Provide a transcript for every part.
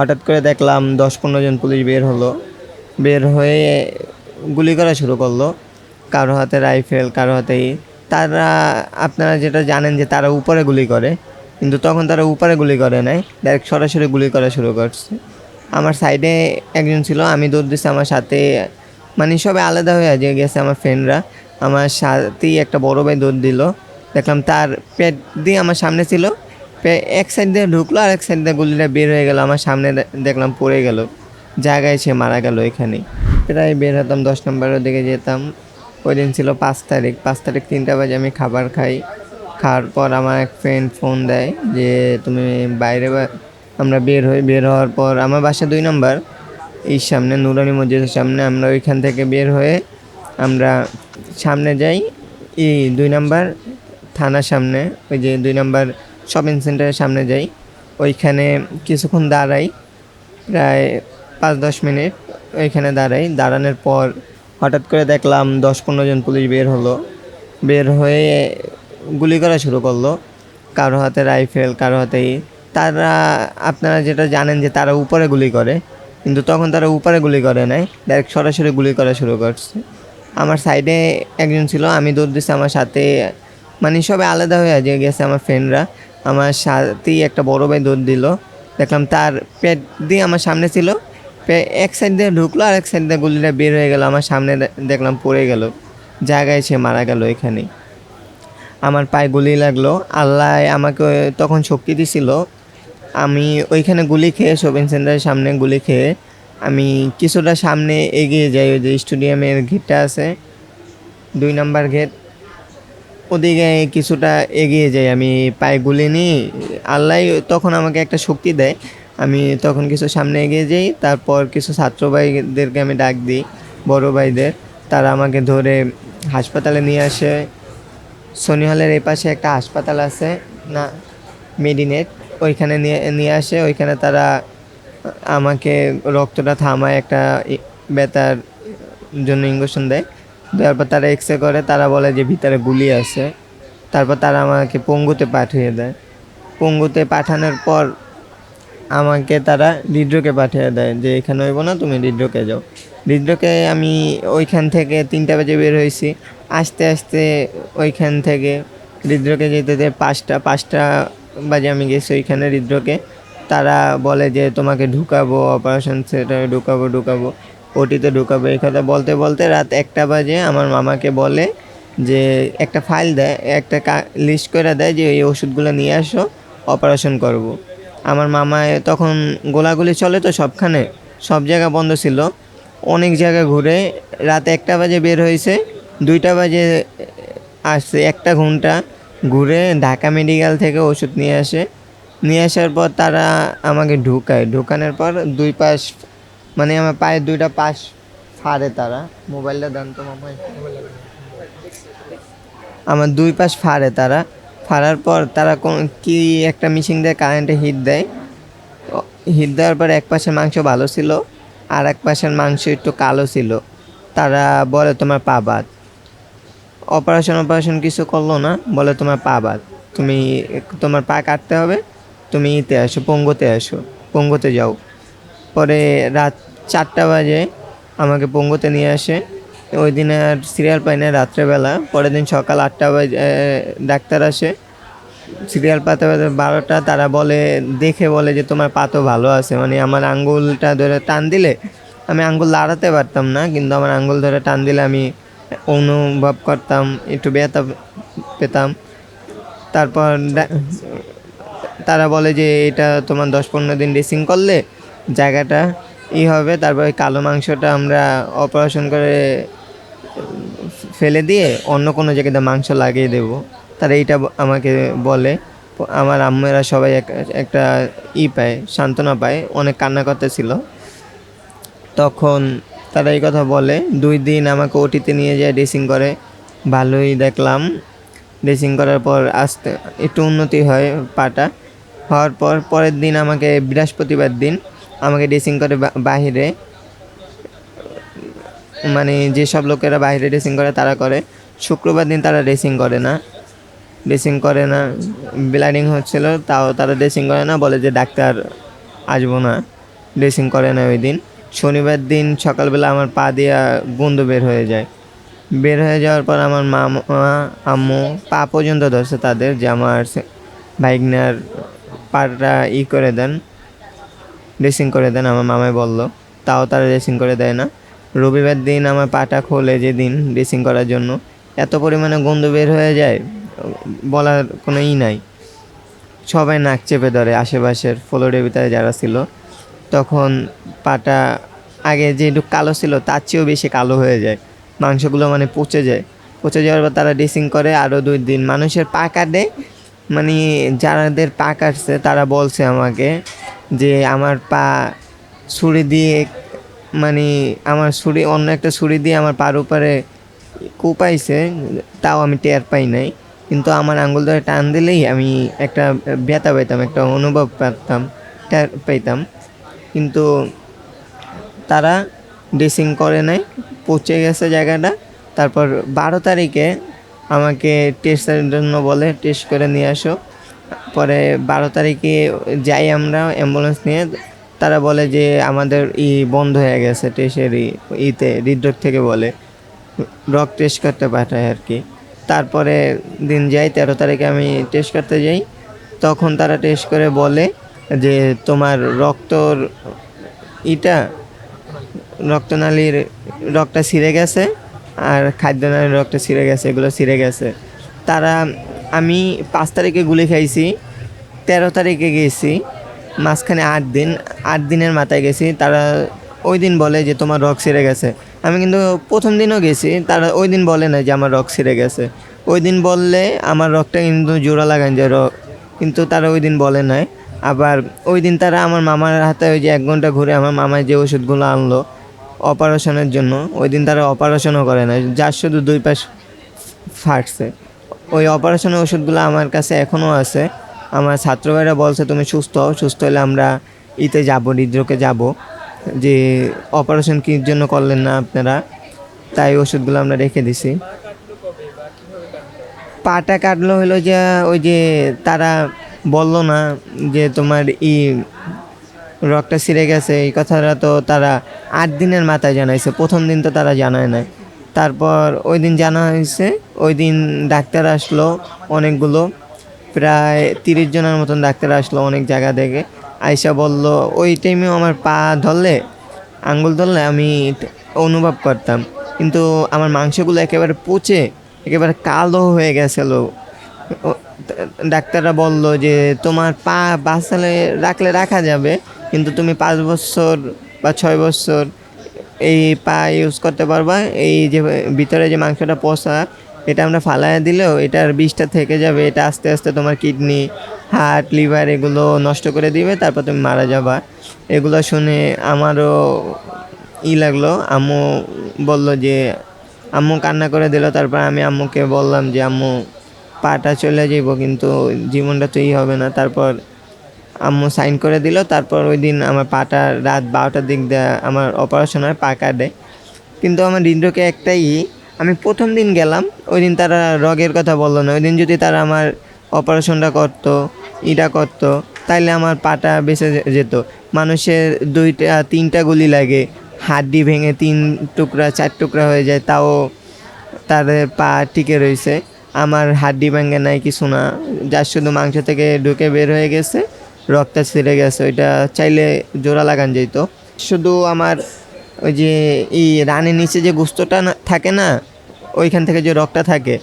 হঠাৎ করে দেখলাম দশ পনেরো জন পুলিশ বের হলো। বের হয়ে গুলি করা শুরু করল। কারও হাতে রাইফেল, কারও হাতে। তারা, আপনারা যেটা জানেন যে তারা উপরে গুলি করে, কিন্তু তখন তারা উপরে গুলি করে নাই ডাইরেক্ট সরাসরি গুলি করা শুরু করছে। আমার সাইডে একজন ছিল, আমি দৌড় দিচ্ছি আমার সাথে মানে সবাই আলাদা হয়ে যে গেছে আমার ফ্রেন্ডরা আমার সাথেই একটা বড় ভাই দৌড় দিল। দেখলাম তার পেট দিয়ে আমার সামনে ছিল এক সাইড দিয়ে ঢুকলো, আর এক সাইড দিয়ে গুলিটা বের হয়ে গেল। আমার সামনে দেখলাম পড়ে গেল। জায়গায় সে মারা গেল এখানেই। প্রায় বের হতাম দশ নম্বরের দিকে যেতাম। ওই দিন ছিল পাঁচ তারিখ। পাঁচ তারিখ তিনটা বাজে আমি খাবার খাই। খাওয়ার পর আমার এক ফ্রেন্ড ফোন দেয় যে, তুমি বাইরে আমরা বের হই, বের হওয়ার পর আমার বাসা দুই নম্বর। এই সামনে নুরানি মসজিদের সামনে আমরা ওইখান থেকে বের হয়ে আমরা সামনে যাই। এই দুই নম্বর থানার সামনে। ওই যে দুই নাম্বার শপিং সেন্টারের সামনে যাই। ওইখানে কিছুক্ষণ দাঁড়াই, প্রায় পাঁচ দশ মিনিট ওইখানে দাঁড়াই। দাঁড়ানোর পর হঠাৎ করে দেখলাম দশ পনেরো জন পুলিশ বের হলো। বের হয়ে গুলি করা শুরু করল। কারও হাতে রাইফেল, কারও হাতে তারা, আপনারা যেটা জানেন যে তারা উপরে গুলি করে, কিন্তু তখন তারা উপরে গুলি করে নাই। ডাইরেক্ট সরাসরি গুলি করা শুরু করছে। আমার সাইডে একজন ছিল, আমি দৌড় দিচ্ছি আমার সাথে। মানে সবাই আলাদা হয়ে গেছে, আমার ফ্রেন্ডরা আমার সাথেই একটা বড় ভাই দৌড় দিল। দেখলাম তার পেট দিয়ে আমার সামনে ছিল। এক সাইড দিয়ে ঢুকলো আর এক সাইড দিয়ে গুলিটা বের হয়ে গেল। আমার সামনে দেখলাম পড়ে গেল। জায়গায় সে মারা গেল এখানে আমার পায়ে গুলি লাগল। আল্লাহ আমাকে তখন শক্তি দিছিল। আমি ওইখানে গুলি খেয়ে শপিং সেন্টারের সামনে গুলি খেয়ে আমি কিছুটা সামনে এগিয়ে যাই। ওই যে স্টেডিয়ামের গেটটা আছে। দুই নাম্বার গেট। ওদিকে কিছুটা এগিয়ে যাই, আমি পায়ে গুলি নিই। আল্লাহ তখন আমাকে একটা শক্তি দেয়। আমি তখন কিছু সামনে এগিয়ে যাই, তারপর কিছু ছাত্র ভাইদেরকে আমি ডাক দিই, বড় ভাইদের। তারা আমাকে ধরে হাসপাতালে নিয়ে আসে। সনি হলের এই পাশে একটা হাসপাতাল আছে, না, মেডিনেট। ওইখানে নিয়ে নিয়ে আসে। ওইখানে তারা আমাকে রক্তটা থামায়, একটা ব্যথার জন্য ইঞ্জেকশন দেয়। দেওয়ার পর তারা এক্স রে করে, তারা বলে যে ভিতরে গুলি আছে। তারপর তারা আমাকে পঙ্গুতে পাঠিয়ে দেয়। পঙ্গুতে পাঠানোর পর আমাকে তারা হৃদ্রকে পাঠিয়ে দেয় যে এখানে হইব না, তুমি হৃদ্রকে যাও। হৃদ্রকে আমি ওইখান থেকে তিনটা বাজে বের হয়েছি আস্তে আস্তে ওইখান থেকে হৃদ্রকে যেতে যেতে পাঁচটা পাঁচটা বাজে আমি গেছি ওইখানে হৃদ্রকে তারা বলে যে তোমাকে ঢুকাবো অপারেশন সেন্টারে ঢুকাবো ঢুকাবো। ওটিতে ঢুকাবো। এই কথা বলতে বলতে রাত একটা বাজে, আমার মামাকে বলে যে একটা ফাইল দেয়, একটা লিস্ট করে দেয় যে এই ওষুধগুলো নিয়ে আসো অপারেশন করব। আমার মামা তখন গোলাগুলি চলে তো সবখানে, সব জায়গা বন্ধ ছিল। অনেক জায়গা ঘুরে রাত একটা বাজে বের হয়েছে, দুইটা বাজে আসছে, একটা ঘণ্টা ঘুরে ঢাকা মেডিকেল থেকে ওষুধ নিয়ে আসে। নিয়ে আসার পর তারা আমাকে ঢুকায়। ঢুকানোর পর দুই পাশ মানে আমার পায়ের দুইটা পাশ ফাড়ে তারা। মোবাইলটা দেন তো মামা আমার দুই পাশ ফাড়ে তারা। ফাড়ার পর তারা কোন কি একটা মিশিং দেয় কারেন্টে হিট দেয়। হিট দেওয়ার পর এক পাশের মাংস ভালো ছিল, আর এক পাশের মাংস একটু কালো ছিল। তারা বলে, তোমার পা বাদ। অপারেশন অপারেশন কিছু করল না, বলে, তোমার পা বাদ। তুমি, তোমার পা কাটতে হবে। তুমি ইতে আসো, পঙ্গুতে আসো। পঙ্গুতে যাও। পরে রাত চারটা বাজে আমাকে পঙ্গুতে নিয়ে আসে। ওই দিনে আর সিরিয়াল পাই না রাত্রেবেলা। পরের দিন সকাল আটটা বাজে ডাক্তার আসে। সিরিয়াল পাতে পাতে বারোটা, তারা বলে, দেখে বলে যে তোমার পা তো ভালো আছে। মানে আমার আঙ্গুলটা ধরে টান দিলে আমি আঙ্গুল লাড়াতে পারতাম না, কিন্তু আমার আঙ্গুল ধরে টান দিলে আমি অনুভব করতাম, একটু ব্যথা পেতাম। তারপর তারা বলে যে এটা তোমার দশ পনেরো দিন ড্রেসিং করলে জায়গাটা ই হবে, তারপর কালো মাংসটা আমরা অপারেশন করে ফেলে দিয়ে অন্য কোনো জায়গাতে মাংস লাগিয়ে দেব। তারা এইটা আমাকে বলে। আমার আম্মেরা সবাই এক- একটা ই পায়, সান্ত্বনা পায়, অনেক কান্না করতেছিল। তখন তারা এই কথা বলে, দুই দিন আমাকে ওটিতে নিয়ে যায় ড্রেসিং করে। ভালোই দেখলাম। ড্রেসিং করার পর আস্তে, একটু উন্নতি হয় পাটা। হওয়ার পর, পরের দিন আমাকে বৃহস্পতিবার দিন আমাকে ড্রেসিং করে বাহিরে। মানে যেসব লোকেরা বাইরে ড্রেসিং করে তারা করে। শুক্রবার দিন তারা ড্রেসিং করে না। ড্রেসিং করে না। ব্লাডিং হচ্ছিল, তাও তারা ড্রেসিং করে না। বলে যে ডাক্তার আসব না। ড্রেসিং করে না ওই দিন। শনিবার দিন সকালবেলা আমার পা দিয়ে গন্ধ বের হয়ে যায়। বের হয়ে যাওয়ার পর আমার মামা আম্মু পা পর্যন্ত ধরছে তাদের যে আমার ভাইগনার পাটা ই করে দেন। ড্রেসিং করে দেন, আমার মামাই বলল। তাও তারা ড্রেসিং করে দেয় না। রবিবার দিন আমার পাটা খোলে যেদিন ড্রেসিং করার জন্য। এত পরিমাণে গন্ধ বের হয়ে যায়, বলার কোনো ই নাই। সবাই নাক চেপে ধরে আশেপাশের ফ্লোরের ভিতরে যারা ছিল। তখন পাটা আগে যে একটু কালো ছিল, তার চেয়েও বেশি কালো হয়ে যায়। মাংসগুলো মানে পচে যায়। পচে যাওয়ার পর তারা ড্রেসিং করে আরও দুই দিন। মানুষের পা কাটে মানে যারাদের পা কাটছে তারা বলছে আমাকে যে আমার পা ছুরি দিয়ে মানে আমার ছুরি, অন্য একটা ছুরি দিয়ে আমার পার উপরে কুপাইছে, তাও আমি টের পাই নাই। কিন্তু আমার আঙ্গুল ধরে টান দিলেই আমি একটা ব্যথা পাইতাম, একটা অনুভব পেতাম টের পাইতাম। কিন্তু তারা ড্রেসিং করে নাই পচে গেছে জায়গাটা। তারপর বারো তারিখে আমাকে টেস্টের জন্য বলে টেস্ট করে নিয়ে আসো। পরে বারো তারিখে যাই আমরা অ্যাম্বুলেন্স নিয়ে, তারা বলে যে আমাদের ই বন্ধ হয়ে গেছে টেস্টের ইতে, হৃদরোগ থেকে বলে। রক টেস্ট করতে পাঠায় আর কি। তারপরে দিন যাই, তেরো তারিখে আমি টেস্ট করতে যাই। তখন তারা টেস্ট করে বলে যে তোমার রক্তর ইটা, রক্তনালীর রক্তটা ছিঁড়ে গেছে, আর খাদ্যনালীর রক্ত ছিঁড়ে গেছে, এগুলো ছিঁড়ে গেছে। তারা আমি পাঁচ তারিখে গুলি খাইছি, তেরো তারিখে গেছি, মাঝখানে আট দিন, আট দিনের মাথায় গেছি, তারা ওই দিন বলে যে তোমার রক ছিঁড়ে গেছে। আমি কিন্তু প্রথম দিনও গেছি, তারা ওই দিন বলে না যে আমার রক ছিঁড়ে গেছে। ওই দিন বললে আমার রকটা কিন্তু জোড়া লাগান যে রক। কিন্তু তারা ওই দিন বলে নাই। আবার ওই দিন তারা আমার মামার হাতে ওই যে এক ঘণ্টা ঘুরে আমার মামায় যে ওষুধগুলো আনলো অপারেশনের জন্য, ওই দিন তারা অপারেশনও করে না যার শুধু দুই পাশ ফাটছে। ওই অপারেশনের ওষুধগুলো আমার কাছে এখনও আছে। আমার ছাত্র ভাইরা বলছে, তুমি সুস্থ হও সুস্থ হলে আমরা ইতে যাব, হৃদরোগে যাব। যে অপারেশন কী জন্য করলেন না আপনারা, তাই ওষুধগুলো আমরা রেখে দিছি। পাটা কাটলো হলো যে, ওই যে তারা বলল না যে, তোমার ই রক্তটা ছিঁড়ে গেছে। এই কথাটা তো তারা আট দিনের মাথায় জানাইছে। প্রথম দিন তো তারা জানায় নাই। তারপর ওই দিন জানা হয়েছে, ওই দিন ডাক্তার আসলো অনেকগুলো, প্রায় তিরিশ জনের মতন ডাক্তার আসলো অনেক জায়গা থেকে। আয়সা বলল, ওই টাইমেও আমার পা ধরলে, আঙ্গুল ধরলে আমি অনুভব করতাম। কিন্তু আমার মাংসগুলো একেবারে পচে, একেবারে কালো হয়ে গেছিল। ডাক্তাররা বলল যে, তোমার পা বাঁচালে, রাখলে রাখা যাবে, কিন্তু তুমি পাঁচ বছর বা ছয় বছর এই পা ইউজ করতে পারবা। এই যে ভিতরে যে মাংসটা পচা এটা আমরা ফালায় দিলেও এটার বিষটা থেকে যাবে। এটা আস্তে আস্তে তোমার কিডনি, হার্ট, লিভার এগুলো নষ্ট করে দিবে, তারপর তুমি মারা যাবা। এগুলো শুনে আমারও ই লাগল। আম্মু বলল যে, আম্মু কান্না করে দিল। তারপর আমি আম্মুকে বললাম যে, আম্মু, পাটা চলে যাইব কিন্তু জীবনটা তো ই হবে না। তারপর আম্মু সাইন করে দিল। তারপর ওই দিন আমার পাটা রাত বারোটার দিক দিয়ে আমার অপারেশন হয়, পা কাটে। কিন্তু আমার হৃদরোগে একটাই, আমি প্রথম দিন গেলাম ওই দিন তারা রগের কথা বলল না। ওই দিন যদি তারা আমার অপারেশনটা করতো, ইটা করতো, তাইলে আমার পাটা বেঁচে যেত। মানুষের দুইটা, তিনটা গুলি লাগে। হাড্ডি ভেঙে তিন টুকরা, চার টুকরা হয়ে যায়, তাও তাদের পা টিকে রয়েছে। আমার হাড্ডি ভেঙে নাই কিছু না। যার শুধু মাংস থেকে ঢুকে বের হয়ে গেছে। রক্তটা ছিঁড়ে গেছে, ওইটা চাইলে জোড়া লাগান যেত। শুধু আমার ওই যে এই রানের নিচে যে গুস্তটা থাকে না, ওইখান থেকে যে রক্তটা থাকে,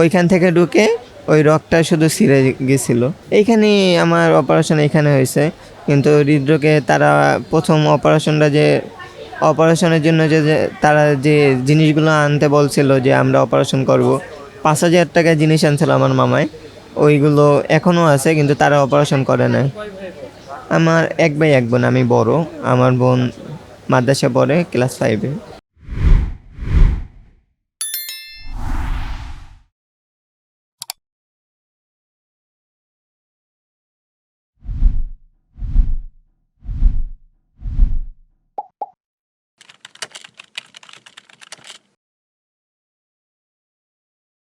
ওইখান থেকে ঢুকে ওই রক্তটা শুধু ছিঁড়ে গেছিল। এইখানে আমার অপারেশন এখানে হয়েছে, কিন্তু হৃদরোগে তারা প্রথম অপারেশনটা যে অপারেশনের জন্য যে তারা যে জিনিসগুলো আনতে বলছিল যে আমরা অপারেশন করব, পাঁচ হাজার টাকার জিনিস আনছিল আমার মামায়। ওইগুলো এখনও আছে, কিন্তু তারা অপারেশন করে না আমার এক ভাই, এক বোন, আমি বড়। আমার বোন মাদ্রাসা পড়ে ক্লাস ফাইভে